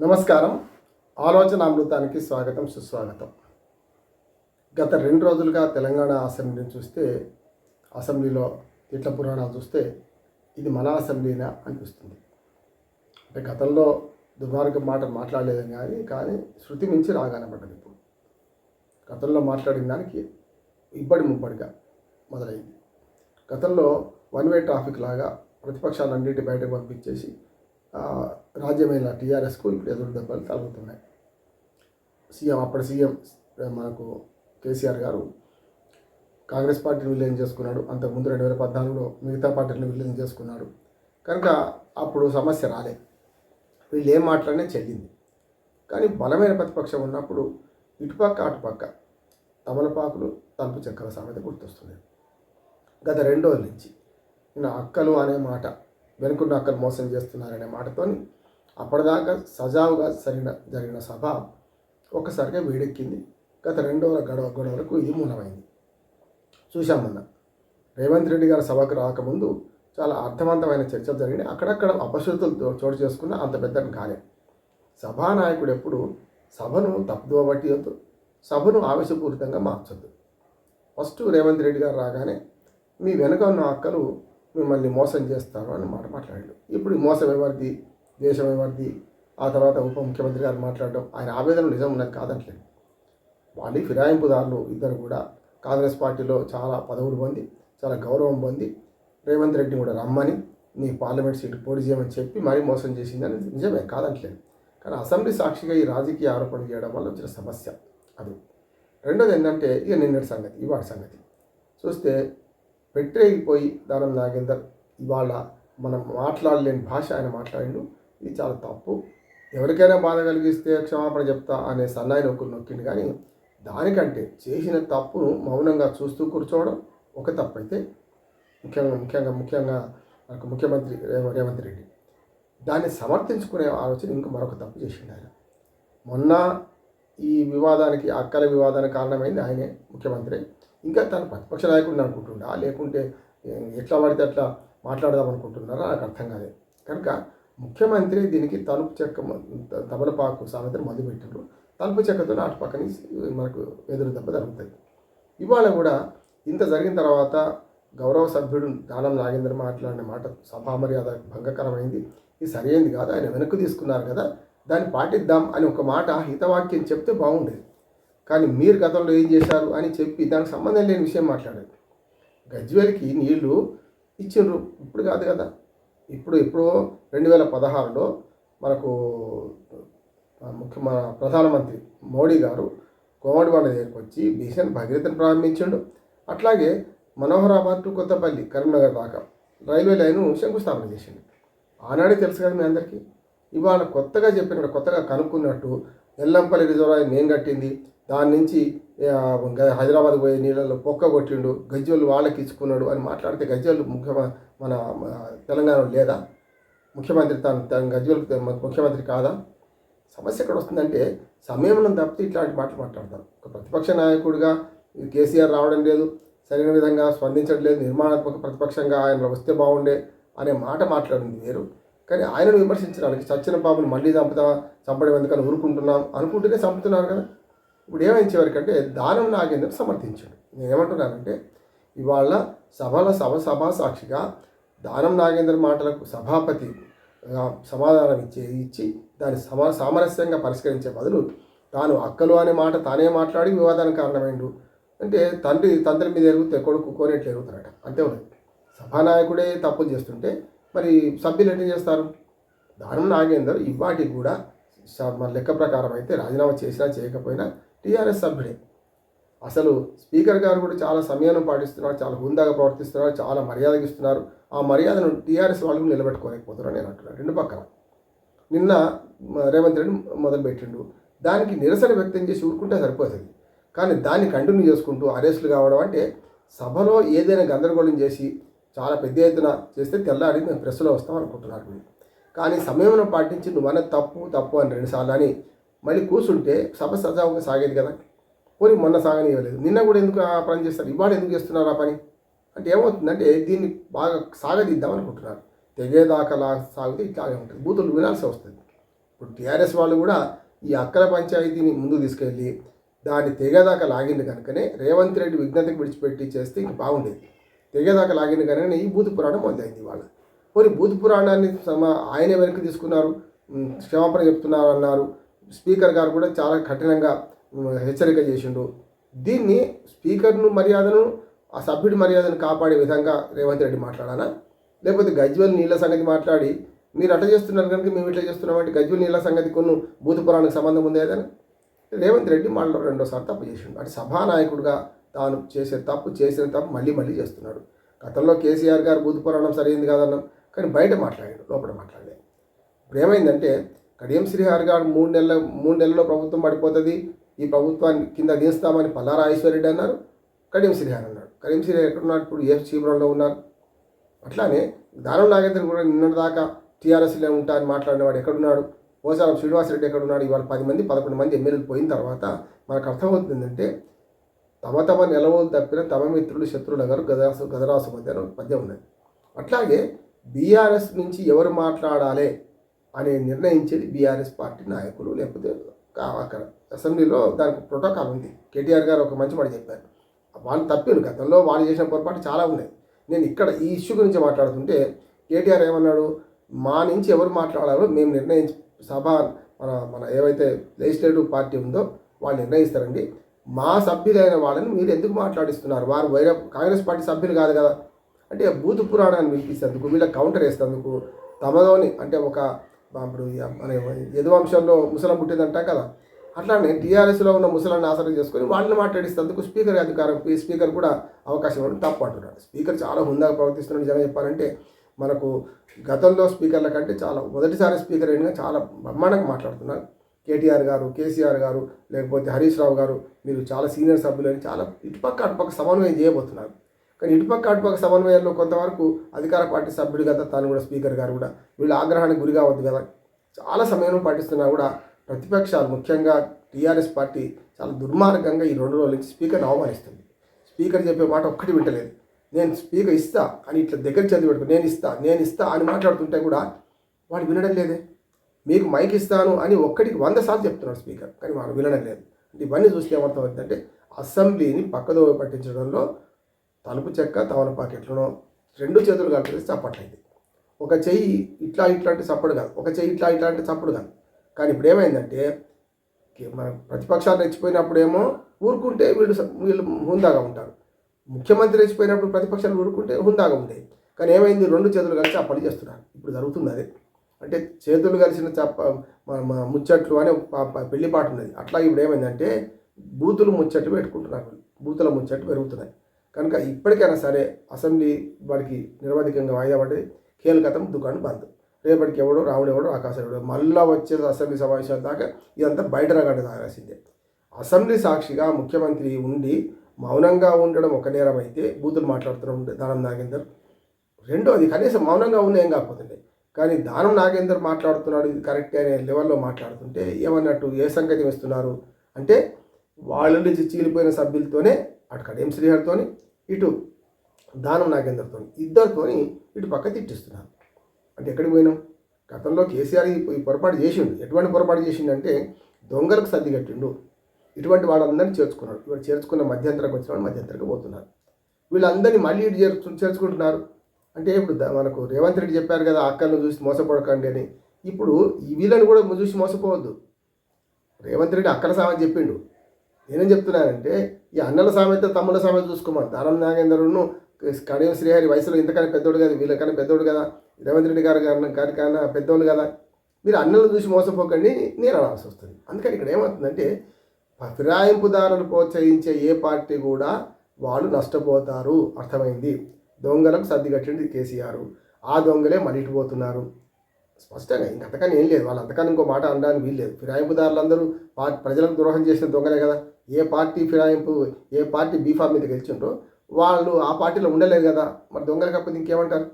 నమస్కారం. ఆలోచన అమృతానికి స్వాగతం సుస్వాగతం. గత రెండు రోజులుగా తెలంగాణ అసెంబ్లీని చూస్తే అసెంబ్లీలో తిట్ల పురాణాలు చూస్తే ఇది మన అసెంబ్లీనా అనిపిస్తుంది. అంటే గతంలో దుర్మార్గం మాట మాట్లాడలేదని కానీ కానీ శృతి మించి రాగానపడ్డది ఇప్పుడు. గతంలో మాట్లాడిన దానికి ఇబ్బడి ముబ్బడిగా మొదలైంది. గతంలో వన్ వే ట్రాఫిక్ లాగా ప్రతిపక్షాలన్నిటి బయటకు పంపించేసి రాజ్యమైన టీఆర్ఎస్కు ఇప్పుడు ఎదురు దెబ్బలు తగులుతున్నాయి. సీఎం అప్పటి సీఎం మనకు కేసీఆర్ గారు కాంగ్రెస్ పార్టీని విలీనం చేసుకున్నాడు. అంతకుముందు రెండు వేల పద్నాలుగులో మిగతా పార్టీని విలీనం చేసుకున్నాడు. కనుక అప్పుడు సమస్య రాలే. వీళ్ళు ఏం మాట్లాడినా చెల్లింది. కానీ బలమైన ప్రతిపక్షం ఉన్నప్పుడు ఇటుపక్క అటుపక్క తమలపాకులు తలుపు చెక్కల సామెత గుర్తొస్తుంది గత రెండు రోజుల నుంచి నా అక్కలు అనే మాట వెనుకున్న అక్కలు మోసం చేస్తున్నారనే మాటతోని అప్పటిదాకా సజావుగా సరిన జరిగిన సభ ఒక్కసారిగా వేడెక్కింది. గత రెండో గడవ గొడవలకు ఇది మూలమైంది. చూశాం మొన్న. రేవంత్ రెడ్డి గారి సభకు రాకముందు చాలా అర్థవంతమైన చర్చలు జరిగినాయి. అక్కడక్కడ అపశృతులు తో- చోటు చేసుకున్న అంత పెద్దని కాలే సభానాయకుడు ఎప్పుడు సభను తప్పుదోవ సభను ఆవేశపూరితంగా మార్చొద్దు. ఫస్ట్ రేవంత్ రెడ్డి గారు రాగానే మీ వెనుక ఉన్న అక్కలు మిమ్మల్ని మోసం చేస్తారు అని మాట మాట్లాడాడు. ఇప్పుడు ఈ మోసం ఎవరిది? దేశం ఎవరిది? ఆ తర్వాత ఉప ముఖ్యమంత్రి గారు మాట్లాడడం ఆయన ఆవేదన నిజం ఉన్నది కాదట్లేదు. వాళ్ళు ఫిరాయింపుదారులు ఇద్దరు కూడా. కాంగ్రెస్ పార్టీలో చాలా పదవులు పొంది చాలా గౌరవం పొంది రేవంత్ రెడ్డి కూడా రమ్మని నీ పార్లమెంట్ సీటు పోటీ చేయమని చెప్పి మరీ మోసం చేసిందని నిజమే కాదట్లేదు. కానీ అసెంబ్లీ సాక్షిగా ఈ రాజకీయ ఆరోపణలు చేయడం వల్ల వచ్చిన సమస్య అది. రెండోది ఏంటంటే ఇక నిన్నటి సంగతి ఇవాటి సంగతి. చూస్తే పెట్టేగిపోయి దానం నాగేందర్ ఇవాళ మనం మాట్లాడలేని భాష ఆయన మాట్లాడిండు. ఇది చాలా తప్పు. ఎవరికైనా బాధ కలిగిస్తే క్షమాపణ చెప్తా అనే సన్నాయి ఒకరు నొక్కిండు. కానీ దానికంటే చేసిన తప్పును మౌనంగా చూస్తూ కూర్చోవడం ఒక తప్పు అయితే ముఖ్యంగా ముఖ్యంగా ముఖ్యంగా మనకు ముఖ్యమంత్రి రేవంత్ రెడ్డి. దాన్ని సమర్థించుకునే ఆలోచన ఇంకా మరొక తప్పు చేసిండు ఆయన. మొన్న ఈ వివాదానికి అక్కల వివాదానికి కారణమైంది ఆయనే ముఖ్యమంత్రి. ఇంకా తన ప్రతిపక్ష నాయకుడిని అనుకుంటుండా. లేకుంటే ఎట్లా పడితే అట్లా మాట్లాడదాం అనుకుంటున్నారా? నాకు అర్థం కాలేదు. కనుక ముఖ్యమంత్రి దీనికి తలుపు చెక్క తమలపాకు సామెతను మందు పెట్టారు తలుపు చెక్కతో అటు పక్కన మనకు ఎదురు దెబ్బ జరుగుతుంది ఇవాళ కూడా ఇంత జరిగిన తర్వాత గౌరవ సభ్యుడు దానం నాగేంద్ర మాట్లాడిన మాట సభా మర్యాద భంగకరమైంది. ఇది సరైనది కాదు. ఆయన వెనక్కు తీసుకున్నారు కదా. దాన్ని పాటిద్దాం అని ఒక మాట హితవాక్యం చెప్తే బాగుండేది. కానీ మీరు గతంలో ఏం చేశారు అని చెప్పి దానికి సంబంధం లేని విషయం మాట్లాడారు గజ్వేల్కి నీళ్ళు ఇచ్చిండ్రు. ఇప్పుడు కాదు కదా. ఇప్పుడు ఎప్పుడో రెండు వేల పదహారులో మనకు ముఖ్య మన ప్రధానమంత్రి మోడీ గారు కోమటిబండ దగ్గరికి వచ్చి మిషన్ భగీరథను ప్రారంభించాడు. అట్లాగే మనోహరాబాద్ టు కొత్తపల్లి కరీంనగర్ దాకా రైల్వే లైను శంకుస్థాపన చేసిండు. ఆనాడే తెలుసు కదా మీ అందరికీ. ఇవాళ కొత్తగా చెప్పినట్టు కొత్తగా కనుక్కున్నట్టు ఎల్లంపల్లి రిజర్వాయర్ నేను కట్టింది. దాని నుంచి హైదరాబాద్ పోయే నీళ్ళలో పొక్క కొట్టిండు గజ్జోళ్ళు వాళ్ళకి ఇచ్చుకున్నాడు అని మాట్లాడితే గజ్జోళ్ళు ముఖ్య మన తెలంగాణలో లేదా? ముఖ్యమంత్రి తను తన గజ్జోలు ముఖ్యమంత్రి కాదా? సమస్య ఎక్కడ వస్తుందంటే సమయంలో తప్పితే ఇట్లాంటి మాటలు మాట్లాడతారు. ఒక ప్రతిపక్ష నాయకుడిగా కేసీఆర్ రావడం లేదు సరైన విధంగా స్పందించడం లేదు నిర్మాణాత్మక ప్రతిపక్షంగా ఆయన వస్తే బాగుండే అనే మాట మాట్లాడింది వేరు. కానీ ఆయనను విమర్శించడానికి సత్యన పాపను మళ్ళీ చంపుతా చంపడం ఎందుకని ఊరుకుంటున్నాం అనుకుంటూనే చంపుతున్నారు కదా. ఇప్పుడు ఏమైంది చివరికంటే దానం నాగేంద్ర సమర్థించాడు. నేను ఏమంటున్నానంటే ఇవాళ సభల సభ సభా సాక్షిగా దానం నాగేంద్ర మాటలకు సభాపతి సమాధానం ఇచ్చే ఇచ్చి దాన్ని సమా సామరస్యంగా పరిష్కరించే బదులు తాను అక్కలు అనే మాట తానే మాట్లాడి వివాదానికి కారణమైండు? అంటే తండ్రి తండ్రి మీద ఎరుగుతే కొడుకు కోనేట్లు ఎరుగుతారట అంతే ఉన్నది. సభానాయకుడే తప్పులు చేస్తుంటే మరి సభ్యులు ఎట్లా చేస్తారు? దానం నాగేందర్ ఇవాటికి కూడా స- మన లెక్క ప్రకారం అయితే రాజీనామా చేసినా చేయకపోయినా టీఆర్ఎస్ సభ్యుడే. అసలు స్పీకర్ గారు కూడా చాలా సమయాన్ని పాటిస్తున్నారు చాలా హుందాగా ప్రవర్తిస్తున్నారు చాలా మర్యాదగా ఇస్తున్నారు. ఆ మర్యాదను టీఆర్ఎస్ వాళ్ళు నిలబెట్టుకోలేకపోతున్నారు నేను అంటున్నాను. రెండు పక్కన నిన్న రేవంత్ రెడ్డి మొదలుపెట్టిండు. దానికి నిరసన వ్యక్తం చేసి ఊరుకుంటే సరిపోతుంది. కానీ దాన్ని కంటిన్యూ చేసుకుంటూ అరెస్టులు కావడం అంటే సభలో ఏదైనా గందరగోళం చేసి చాలా పెద్ద ఎత్తున చేస్తే తెల్లారి మేము ప్రెస్లో వస్తాం అనుకుంటున్నారు కానీ సమయంలో పాటించి నువ్వు అన్నది తప్పు తప్పు అని రెండుసార్లు అని మళ్ళీ కూర్చుంటే సభ సజావుగా సాగేది కదా. పోనీ మొన్న సాగనివ్వలేదు. నిన్న కూడా ఎందుకు ఆ పని చేస్తారు? ఇవాళ ఎందుకు చేస్తున్నారు ఆ పని? అంటే ఏమవుతుందంటే దీన్ని బాగా సాగదీద్దాం అనుకుంటున్నారు. తెగేదాకా సాగితే ఇట్లాగే ఉంటుంది. బూతులు వినాల్సి వస్తుంది. ఇప్పుడు టీఆర్ఎస్ వాళ్ళు కూడా ఈ అక్కల పంచాయతీని ముందుకు తీసుకెళ్ళి దాన్ని తెగేదాకా లాగింది కనుకనే రేవంత్ రెడ్డి విజ్ఞతకు విడిచిపెట్టి చేస్తే ఇంక బాగుండేది. తెగేదాకా లాగింది కనుకనే ఈ భూతి పురాణం మొదలైంది వాళ్ళ పోనీ బూత్ పురాణాన్ని సమ ఆయనే వెనక్కి తీసుకున్నారు. క్షమాపణ చెప్తున్నారు అన్నారు. స్పీకర్ గారు కూడా చాలా కఠినంగా హెచ్చరిక చేసిండు. దీన్ని స్పీకర్ను మర్యాదను ఆ సభ్యుడి మర్యాదను కాపాడే విధంగా రేవంత్ రెడ్డి మాట్లాడానా లేకపోతే గజ్వల్ నీళ్ళ సంగతి మాట్లాడి మీరు అట్లా చేస్తున్నారు కనుక మేము ఇట్లా చేస్తున్నామంటే గజ్వల్ నీళ్ళ సంగతి కొన్ని భూతపురానికి సంబంధం ఉంది ఏదైనా? రేవంత్ రెడ్డి మళ్ళీ రెండోసారి తప్పు చేసిండు. అంటే సభానాయకుడిగా తాను చేసే తప్పు చేసిన తప్పు మళ్ళీ మళ్ళీ చేస్తున్నాడు. గతంలో కేసీఆర్ గారు భూతపురాణం సరైంది కాదన్నాం కానీ బయట మాట్లాడాడు లోపల మాట్లాడలేదు ఇప్పుడు ఏమైందంటే కడియం శ్రీహరి గారు మూడు నెలల మూడు నెలల్లో ప్రభుత్వం పడిపోతుంది. ఈ ప్రభుత్వాన్ని కింద తీస్తామని పల్లారా ఈశ్వరెడ్డి అన్నారు. కడియం శ్రీహరి అన్నాడు. కడియం శ్రీహారి ఎక్కడున్నాడు ఇప్పుడు ఏ చీపురంలో ఉన్నారు. అట్లానే దానం నాగేంద్ర కూడా నిన్నటిదాకా టీఆర్ఎస్లో ఉంటా అని మాట్లాడినవాడు ఎక్కడున్నాడు పోచారం శ్రీనివాసరెడ్డి ఎక్కడున్నాడు ఇవాళ పది మంది పదకొండు మంది ఎమ్మెల్యేలు పోయిన తర్వాత మనకు అర్థమవుతుందంటే తమ తమ నిలవలు తప్పిన తమ మిత్రులు శత్రువులు గారు గదరాసు గదరాసు మధ్య ఒక పద్యం ఉన్నది అట్లాగే బీఆర్ఎస్ నుంచి ఎవరు మాట్లాడాలి? అని నిర్ణయించేది బీఆర్ఎస్ పార్టీ నాయకులు లేకపోతే అక్కడ అసెంబ్లీలో దానికి ప్రోటోకాల్ ఉంది. కేటీఆర్ గారు ఒక మంచి మాట చెప్పారు. వాళ్ళు తప్పారు. గతంలో వాళ్ళు చేసిన పొరపాటు చాలా ఉన్నాయి. నేను ఇక్కడ ఈ ఇష్యూ గురించి మాట్లాడుతుంటే కేటీఆర్ ఏమన్నాడు? మా నుంచి ఎవరు మాట్లాడాలో మేము నిర్ణయించి సభ మన మన ఏవైతే లెజిస్లేటివ్ పార్టీ ఉందో వాళ్ళు నిర్ణయిస్తారండి. మా సభ్యులైన వాళ్ళని మీరు ఎందుకు మాట్లాడిస్తున్నారు? వారు వైర కాంగ్రెస్ పార్టీ సభ్యులు కాదు కదా. అంటే బూతు పురాణాన్ని వినిపిస్తేందుకు వీళ్ళ కౌంటర్ వేసేందుకు తమలోని అంటే ఒక ఇప్పుడు మన యదువంశంలో ముసలం పుట్టిందంటాం కదా. అట్లానే టీఆర్ఎస్లో ఉన్న ముసలాన్ని ఆసరం చేసుకొని వాళ్ళని మాట్లాడిస్తేందుకు స్పీకర్ అధికారం స్పీకర్ కూడా అవకాశం ఇవ్వడం తప్పు అంటున్నాడు. స్పీకర్ చాలా హుందాగా ప్రవర్తిస్తున్నాడు. నిజంగా చెప్పాలంటే మనకు గతంలో స్పీకర్ల కంటే చాలా మొదటిసారి స్పీకర్ అయినా చాలా బ్రహ్మాండంగా మాట్లాడుతున్నారు. కేటీఆర్ గారు కేసీఆర్ గారు లేకపోతే హరీష్ రావు గారు మీరు చాలా సీనియర్ సభ్యులని చాలా ఇటుపక్క అటుపక్క సమన్వయం చేయబోతున్నారు. కానీ ఇటుపక్క అటుపక్క సమన్వయంలో కొంతవరకు అధికార పార్టీ సభ్యుడు గత తాను కూడా స్పీకర్ గారు కూడా వీళ్ళ ఆగ్రహానికి గురి కావద్దు కదా. చాలా సమయం పాటిస్తున్నా కూడా ప్రతిపక్షాలు ముఖ్యంగా టీఆర్ఎస్ పార్టీ చాలా దుర్మార్గంగా ఈ రెండు రోజుల నుంచి స్పీకర్ని అవమానిస్తుంది. స్పీకర్ చెప్పే మాట ఒక్కటి వింటలేదు. నేను స్పీకర్ ఇస్తా అని ఇట్లా దగ్గర చదివి పెట్టుకో నేను ఇస్తా నేను ఇస్తా అని మాట్లాడుతుంటే కూడా వాడు వినడం లేదే. మీకు మైక్ ఇస్తాను అని ఒక్కడికి వంద సార్లు చెప్తున్నాడు స్పీకర్ కానీ వాడు వినడం లేదు. ఇవన్నీ చూస్తే ఏమర్థమవుతుందంటే అసెంబ్లీని పక్కదో పట్టించడంలో తలుపు చెక్క తవలపాకు ఎట్లనో రెండు చేతులు కలిపి చప్పట్లయింది ఒక చెయ్యి ఇట్లా ఇట్లాంటి చప్పుడు కాదు. ఒక చెయ్యి ఇట్లా ఇట్లాంటి చప్పుడు కాదు. కానీ ఇప్పుడు ఏమైందంటే మనం మన ప్రతిపక్షాలు రెచ్చిపోయినప్పుడేమో ఊరుకుంటే వీళ్ళు వీళ్ళు హుందాగా ఉంటారు. ముఖ్యమంత్రి రెచ్చిపోయినప్పుడు ప్రతిపక్షాలు ఊరుకుంటే హుందాగా ఉండేది కానీ ఏమైంది? రెండు చేతులు కలిసి ఆ పని చేస్తున్నారు. ఇప్పుడు జరుగుతుంది అదే. అంటే చేతులు కలిసిన చప్ప ముచ్చట్లు అనే పెళ్ళి పాట ఉన్నది. అట్లా ఇప్పుడు ఏమైందంటే బూతులు ముచ్చట్లు పెట్టుకుంటున్నారు. బూతుల ముచ్చట్లు పెరుగుతున్నాయి. కనుక ఇప్పటికైనా సరే అసెంబ్లీ వాడికి నిరవధికంగా వాయిదా పడి కీలకతం దుకాణం బంద్. రేపటికి ఎవడో రావుడు ఎవడో ఆకాశం ఎవడో మళ్ళా వచ్చే అసెంబ్లీ సమావేశాల దాకా ఇదంతా బయట రగడ తాగాల్సిందే అసెంబ్లీ సాక్షిగా ముఖ్యమంత్రి ఉండి మౌనంగా ఉండడం ఒక నేరం అయితే బూతులు మాట్లాడుతూ దానం నాగేందర్. రెండోది కనీసం మౌనంగా ఉన్న ఏం కాకపోతుండే? కానీ దానం నాగేందర్ మాట్లాడుతున్నాడు ఇది కరెక్ట్ అనే లెవెల్లో మాట్లాడుతుంటే ఏమన్నట్టు ఏ సంగతి ఇస్తున్నారు? అంటే వాళ్ళ నుంచి చీలిపోయిన సభ్యులతోనే అటు కడియం శ్రీహరితోని ఇటు దానం నాగేందర్తో ఇద్దరితోని ఇటు పక్క తిట్టిస్తున్నారు. అంటే ఎక్కడికి పోయినాం? గతంలో కేసీఆర్ ఈ పొరపాటు చేసిండు. ఎటువంటి పొరపాటు చేసిండంటే దొంగలకు సర్ది కట్టిండు. ఇటువంటి వాళ్ళందరినీ చేర్చుకున్నాడు. ఇవాడు చేర్చుకున్న మధ్యంతరకు వచ్చిన వాళ్ళు మధ్యంతరకు పోతున్నారు. వీళ్ళందరినీ మళ్ళీ ఇటు చేర్చు చేర్చుకుంటున్నారు. అంటే ఇప్పుడు మనకు రేవంత్ రెడ్డి చెప్పారు కదా అక్కలను చూసి మోసపడకండి అని. ఇప్పుడు ఈ వీళ్ళని కూడా చూసి మోసపోవద్దు. రేవంత్ రెడ్డి అక్కల సామెత చెప్పిండు. నేనేం చెప్తున్నానంటే ఈ అన్నల సామెత తమ్ముల సామెత చూసుకోమని. దానం నాగేందరును కడియం శ్రీహరి వయసులో ఇంతకన్నా పెద్దోడు కదా వీళ్ళకన్నా పెద్దోడు కదా రేవంత్ రెడ్డి గారు గారి గారి కన్నా పెద్దోళ్ళు కదా. మీరు అన్నలు చూసి మోసపోకండి నేను అనాల్సి వస్తుంది. అందుకని ఇక్కడ ఏమవుతుందంటే ఫిరాయింపుదారులు ప్రోత్సహించే ఏ పార్టీ కూడా వాళ్ళు నష్టపోతారు. అర్థమైంది? దొంగలకు సర్ది కేసీఆర్. ఆ దొంగలే మళ్ళీ పోతున్నారు. స్పష్టంగా ఇంక అంతకని ఏం లేదు. వాళ్ళు అంతకని ఇంకో మాట అనడానికి వీల్లేదు. ఫిరాయింపుదారులందరూ పా ప్రజలకు ద్రోహం చేసిన దొంగలే కదా. ఏ పార్టీ ఫిరాయింపు ఏ పార్టీ బీఫామ్ మీద గెలిచిండ్రో వాళ్ళు ఆ పార్టీలో ఉండలేదు కదా. మరి దొంగలు కాకపోతే ఇంకేమంటారు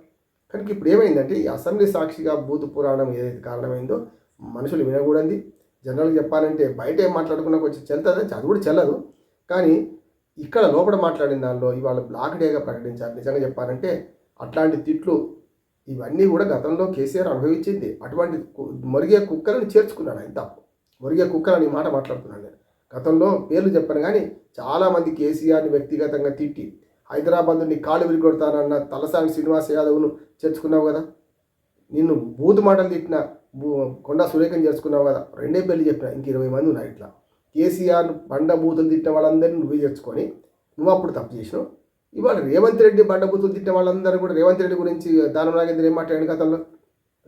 కనుక ఇప్పుడు ఏమైందంటే ఈ అసెంబ్లీ సాక్షిగా భూత పురాణం ఏదైతే కారణమైందో మనుషులు వినకూడదు. జనరల్గా చెప్పాలంటే బయట ఏం మాట్లాడుకున్నా కొంచెం చెల్తుంది అది కూడా చెల్లదు. కానీ ఇక్కడ లోపల మాట్లాడిన దానిలో ఇవాళ బ్లాక్ డేగా ప్రకటించారు. నిజంగా చెప్పాలంటే అట్లాంటి తిట్లు ఇవన్నీ కూడా గతంలో కేసీఆర్ అనుభవించింది. అటువంటి కు- మొరిగే కుక్కలను చేర్చుకున్నాడు ఆయన తప్పు. మొరిగే కుక్కలని మాట మాట్లాడుతున్నాను నేను గతంలో పేర్లు చెప్పాను కానీ చాలామంది కేసీఆర్ని వ్యక్తిగతంగా తిట్టి హైదరాబాద్ని కాళ్ళు విరిగొడతానన్న తలసాని శ్రీనివాస్ యాదవ్ను చేర్చుకున్నావు కదా? నిన్ను బూతు మాటలు తిట్టిన బూ- కొండా సురేఖని చేర్చుకున్నావు కదా? రెండే పెళ్ళి చెప్పిన ఇంక ఇరవై మంది ఉన్నారు ఇట్లా. కేసీఆర్ బండ బూతులు తిట్టిన వాళ్ళందరినీ నువ్వే చేర్చుకొని నువ్వు అప్పుడు తప్పు చేసినావు. ఇవాళ రేవంత్ రెడ్డి బండ బూతులు తిట్టిన వాళ్ళందరూ కూడా రేవంత్ రెడ్డి గురించి దానం నాగేంద్ర ఏం మాట్లాడింది గతంలో?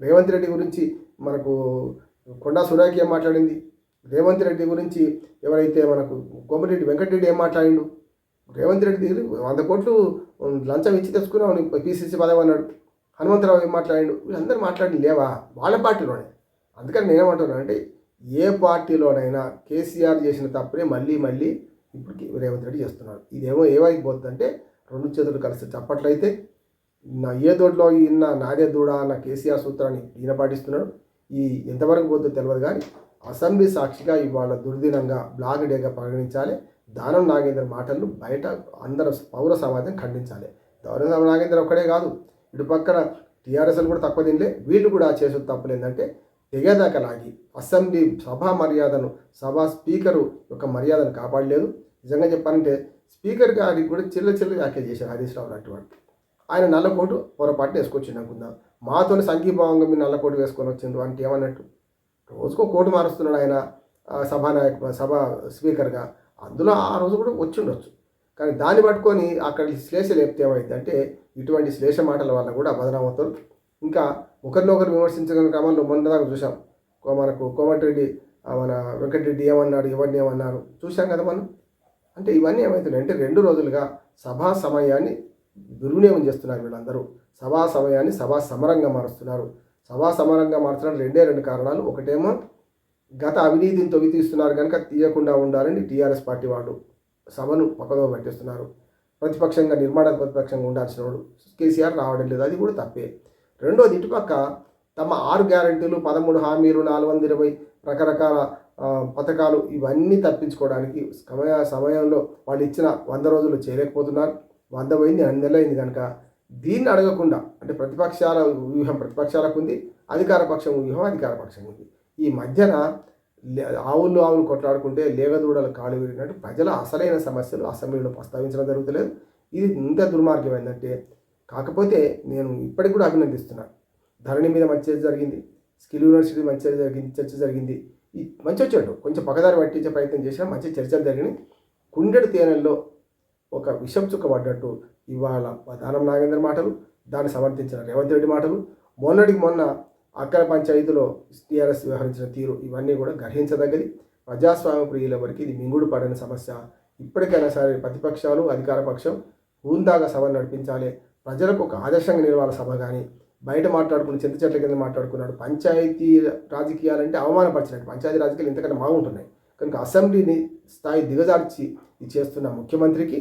రేవంత్ రెడ్డి గురించి మనకు కొండా సురేఖ ఏం మాట్లాడింది? రేవంత్ రెడ్డి గురించి ఎవరైతే మనకు కోమటిరెడ్డి వెంకటరెడ్డి ఏం మాట్లాడిండు? రేవంత్ రెడ్డి వంద కోట్లు లంచం ఇచ్చి తెచ్చుకున్నావు పీసీసీ పదవి అన్నాడు. హనుమంతరావు ఏం మాట్లాడిండు? వీళ్ళందరూ మాట్లాడి లేవా? వాళ్ళ పార్టీలోనే. అందుకని నేనేమంటున్నాను అంటే ఏ పార్టీలోనైనా కేసీఆర్ చేసిన తప్పునే మళ్ళీ మళ్ళీ ఇప్పుడు రేవంత్ రెడ్డి చేస్తున్నాడు. ఇదేమో ఏమైపోతుందంటే రెండు చేతులు కలిసి చప్పట్లయితే నా ఏ దొడ్లో ఇన్న నాదే దూడ అన్న కేసీఆర్ సూత్రాన్ని ఈయన పాటిస్తున్నాడు. ఈ ఎంతవరకు పోతుందో తెలియదు కానీ అసెంబ్లీ సాక్షిగా ఇవాళ దుర్దినంగా బ్లాక్ డేగా పరిగణించాలి. దానం నాగేంద్ర మాటలను బయట అందరూ పౌర సమాజం ఖండించాలి. దానం నాగేంద్ర ఒక్కడే కాదు. ఇటు పక్కన టీఆర్ఎస్లు కూడా తక్కువ తినలే. వీళ్ళు కూడా చేసే తప్పులు ఏంటంటే తెగేదాకా లాగి అసెంబ్లీ సభా మర్యాదను సభా స్పీకరు యొక్క మర్యాదను కాపాడలేదు. నిజంగా చెప్పాలంటే స్పీకర్ గారికి కూడా చిల్ల చిల్ల వ్యాఖ్య చేశారు హరీష్ రావు లాంటి వాడు ఆయన నల్లకోటు పొరపాటు వేసుకొచ్చిండు అనుకుందాం. మాతోని సంఘీభావంగా మీరు నల్లకోటు వేసుకొని వచ్చిండు అంటే ఏమన్నట్టు? రోజుకో కోటు మారుస్తున్నాడు ఆయన సభానాయక సభ స్పీకర్గా. అందులో ఆ రోజు కూడా వచ్చి ఉండొచ్చు కానీ దాన్ని పట్టుకొని అక్కడ శ్లేష లేపితే ఏమైంది అంటే ఇటువంటి శ్లేష మాటల వల్ల కూడా బదనామవుతారు ఇంకా ఒకరినొకరు విమర్శించగల క్రమంలో మొన్నదాకా చూసాం కో- మనకు కోమటిరెడ్డి మన వెంకటరెడ్డి ఏమన్నాడు ఇవన్నీ ఏమన్నారు? చూసాం కదా మనం. అంటే ఇవన్నీ ఏమవుతున్నాయి అంటే రెండు రోజులుగా సభా సమయాన్ని దుర్వినియోగం చేస్తున్నారు వీళ్ళందరూ. సభా సమయాన్ని సభా సమరంగా మారుస్తున్నారు. సభా సమానంగా మార్చడానికి రెండే రెండు కారణాలు. ఒకటేమో గత అవినీతిని తొగి తీస్తున్నారు కనుక తీయకుండా ఉండాలని టీఆర్ఎస్ పార్టీ వాళ్ళు సభను పక్కదో పట్టేస్తున్నారు. ప్రతిపక్షంగా నిర్మాణ ప్రతిపక్షంగా ఉండాల్సిన వాడు కేసీఆర్ రావడం లేదు. అది కూడా తప్పే. రెండోది ఇటుపక్క తమ ఆరు గ్యారెంటీలు పదమూడు హామీలు నాలుగు వందల ఇరవై రకరకాల పథకాలు ఇవన్నీ తప్పించుకోవడానికి సమయ సమయంలో వాళ్ళు ఇచ్చిన వంద రోజులు చేయలేకపోతున్నారు. వంద పోయింది అన్ని నెలలు అయింది కనుక దీన్ని అడగకుండా అంటే ప్రతిపక్షాల వ్యూహం ప్రతిపక్షాలకు ఉంది అధికార పక్షం వ్యూహం అధికార పక్షం ఉంది. ఈ మధ్యన లే- ఆవులు ఆవులు కొట్లాడుకుంటే లేగదూడలు కాలు విరిగినట్టు ప్రజల అసలైన సమస్యలు అసెంబ్లీలో ప్రస్తావించడం జరుగుతలేదు. ఇది ఇంత దుర్మార్గం ఏంటంటే కాకపోతే నేను ఇప్పటికి కూడా అభినందిస్తున్నాను ధరణి మీద మంచి చర్చ జరిగింది స్కిల్ యూనివర్సిటీ మంచి చర్చ జరిగింది చర్చ జరిగింది. ఈ మంచి వచ్చాడు కొంచెం పక్కదారి పట్టించే ప్రయత్నం చేసినా మంచి చర్చలు జరిగినాయి. కుండెడు తేనెల్లో ఒక విషం చుక్క పడ్డట్టు ఇవాళ దానం నాగేంద్ర మాటలు దాన్ని సమర్థించిన రేవంత్ రెడ్డి మాటలు మొన్నటికి మొన్న అక్కల పంచాయతీలో టీఆర్ఎస్ వ్యవహరించిన తీరు ఇవన్నీ కూడా గ్రహించదగ్గది. ప్రజాస్వామ్య ప్రియుల ఇది మింగుడు పడిన సమస్య. ఇప్పటికైనా సరే ప్రతిపక్షాలు అధికార పక్షం హూందాగా సభ నడిపించాలి. ప్రజలకు ఒక ఆదర్శంగా నిలవాలి సభ కానీ బయట మాట్లాడుకుని చింత చెట్ల కింద మాట్లాడుకున్నాడు. పంచాయతీ రాజకీయాలంటే అవమానపరిచినట్టు. పంచాయతీ రాజకీయాలు ఇంతకంటే బాగుంటున్నాయి కనుక అసెంబ్లీని స్థాయి దిగజార్చి ఇది చేస్తున్న ముఖ్యమంత్రికి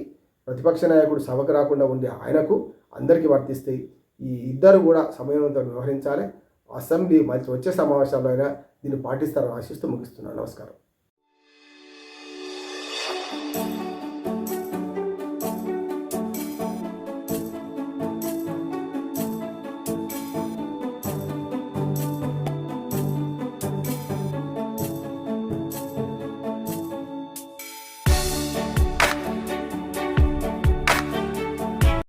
ప్రతిపక్ష నాయకుడు సభకు రాకుండా ఉండే ఆయనకు అందరికీ వర్తిస్తాయి ఈ ఇద్దరు కూడా సమయంతో వ్యవహరించాలి. అసెంబ్లీ మంచి వచ్చే సమావేశాల్లో అయినా దీన్ని పాటిస్తారని ఆశిస్తూ ముగిస్తున్నాను. నమస్కారం.